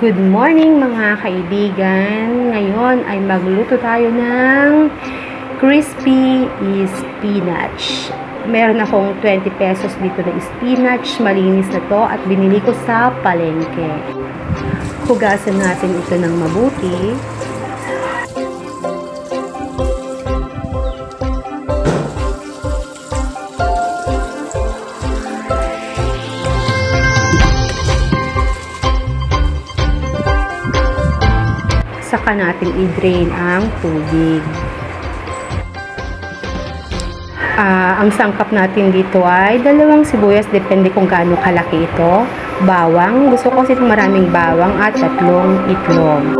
Good morning mga kaibigan. Ngayon ay magluto tayo ng crispy spinach. Meron akong 20 pesos dito na spinach. Malinis na to at binili ko sa palengke. Hugasan natin ito ng mabuti. Saka natin i-drain ang tubig. Ah, ang sangkap natin dito ay dalawang sibuyas, depende kung gaano kalaki ito. Bawang, gusto ko kasi maraming bawang at tatlong itlog.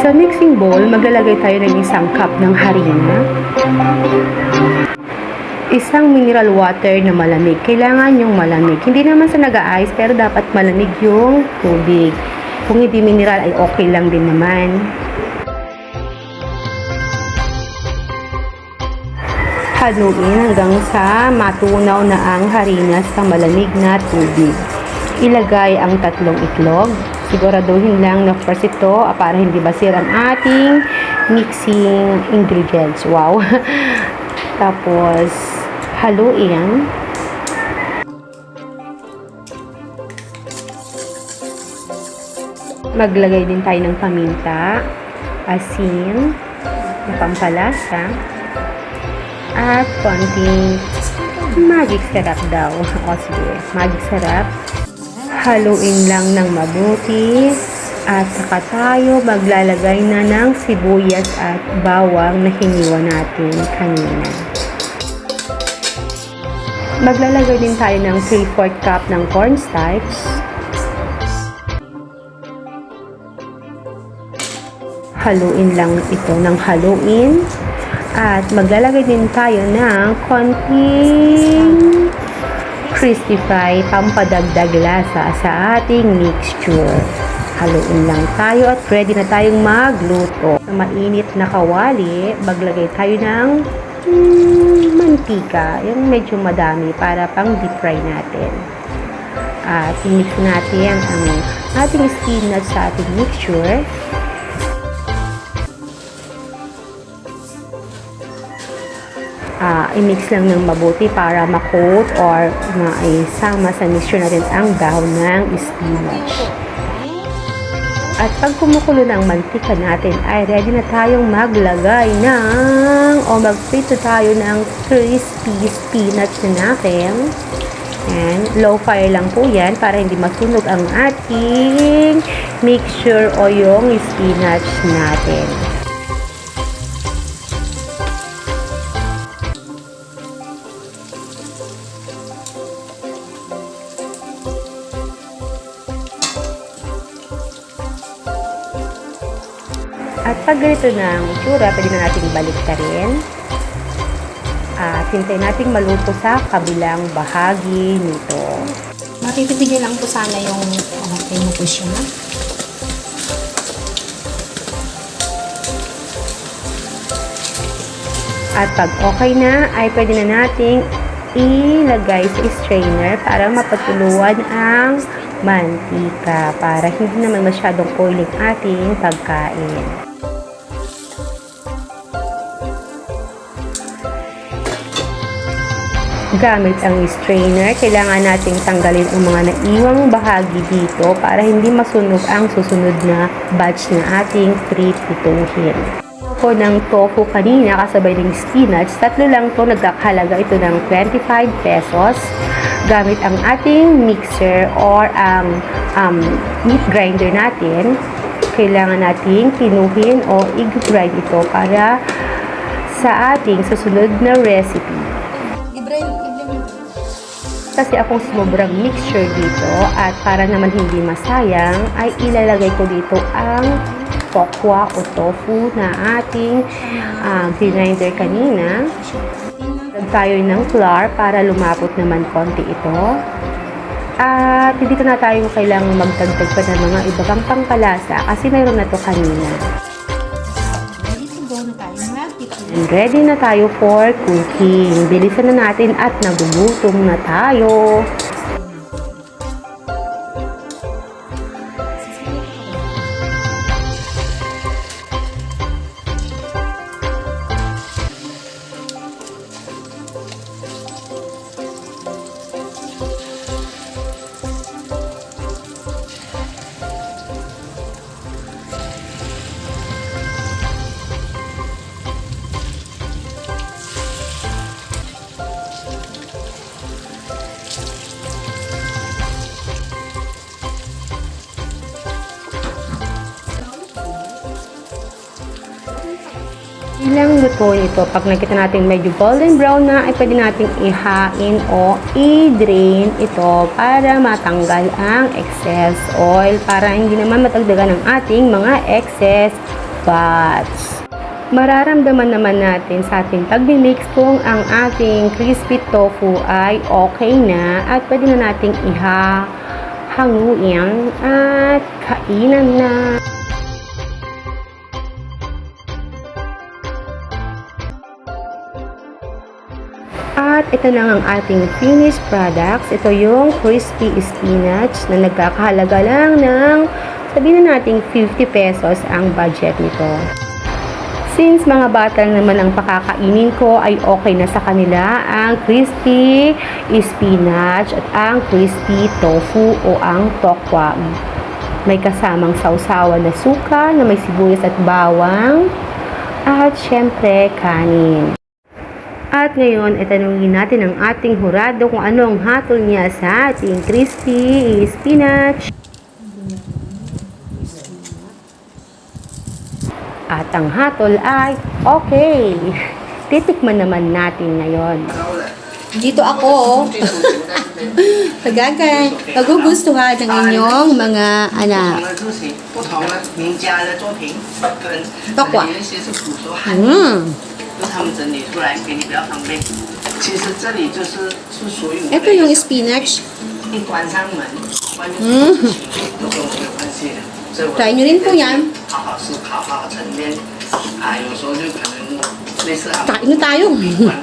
Sa mixing bowl, maglalagay tayo ng isang cup ng harina. Isang mineral water na malamig. Kailangan yung malamig. Hindi naman sa nag-ice, pero dapat malamig yung tubig. Kung hindi mineral ay okay lang din naman. Haluin hanggang sa matunaw na ang harina sa malamig na tubig. Ilagay ang tatlong itlog. Siguraduhin lang na first ito ah, para hindi basir ang ating mixing ingredients. Wow! Tapos, haluin. Maglagay din tayo ng paminta, asin, na pampalasa, at konting magic sarap daw. O sige, magic sarap. Haluin lang ng mabuti. At saka tayo maglalagay na ng sibuyas at bawang na hiniwa natin kanina. Maglalagay din tayo ng 3-4 cup ng cornstarch. Haluin lang ito ng haluin. At maglalagay din tayo ng konting crispy fry pampadagdag lasa sa ating mixture. Haluin lang tayo at ready na tayong magluto. Sa mainit na kawali, maglagay tayo ng mm, mantika. Yung medyo madami para pang deep fry natin. At i-mix natin ang ating spinach sa ating mixture. Ah, i-mix lang ng mabuti para ma-coat or maisama sa mixture natin ang dahon ng spinach. At pag kumukulo ng mantika natin, ay ready na tayong maglagay ng o magprito tayo ng crispy spinach na natin. And low fire lang po yan para hindi masunog ang ating mixture o yung spinach natin. At pag ganito na ang tsura, pwede na natin balik ka rin. At hintayin natin maluto sa kabilang bahagi nito. Matitipid lang po sana yung okay mo po siya. At pag okay na, ay pwede na nating ilagay sa strainer para mapatuluan ang mantika para hindi naman masyadong oily ang ating pagkain. Gamit ang strainer, kailangan nating tanggalin ang mga naiwang bahagi dito para hindi masunog ang susunod na batch na ating pritutuhin ko ng tofu kanina kasabay ng spinach. Tatlo lang to nagkakahalaga ito ng 25 pesos gamit ang ating mixer or ang um, meat grinder natin. Kailangan nating kinuhin o i-grind ito para sa ating susunod na recipe. Ibrahim, Ibrahim. Kasi akong sumubrang mixture dito at para naman hindi masayang ay ilalagay ko dito ang tokwa o tofu na ating uh, grinder kanina. Lagyan tayo ng flour para lumapot naman konti ito. At hindi ko na tayo kailangang magdagdag pa ng mga iba pang pangpalasa kasi mayroon na to kanina. And ready na tayo for cooking. Bilisan na natin at nagugutom na tayo. Luto nito. Pag nakita natin medyo golden brown na, ay pwede natin ihain o i-drain ito para matanggal ang excess oil para hindi naman matagdagan ng ating mga excess fats. Mararamdaman naman natin sa ating pagmimix kung ang ating crispy tofu ay okay na at pwede na nating iha hanguin at kainan na. Ito na ang ating finished products. Ito yung crispy spinach na nagkakahalaga lang ng sabihin na nating 50 pesos ang budget nito. Since mga bata naman ang pakakainin ko ay okay na sa kanila ang crispy spinach at ang crispy tofu o ang tokwa. May kasamang sausawan na suka na may sibuyas at bawang at syempre kanin. At ngayon, itanungin natin ang ating hurado kung ano ang hatol niya sa ating crispy spinach. At ang hatol ay okay. Titikman naman natin ngayon. Dito ako. Pagagay, magugustuhan ng inyong mga anak. Tokwa. Mm. 就他们整理出来给你比较方便。其实这里就是是属于我 Ito 的 yung spinach. 一关上门，外面嗯都跟我没有关系的。所以我 Try nyo rin po yan. 好好思考，好好沉淀。啊，有时候就可能类似啊， Kain na tayo. 关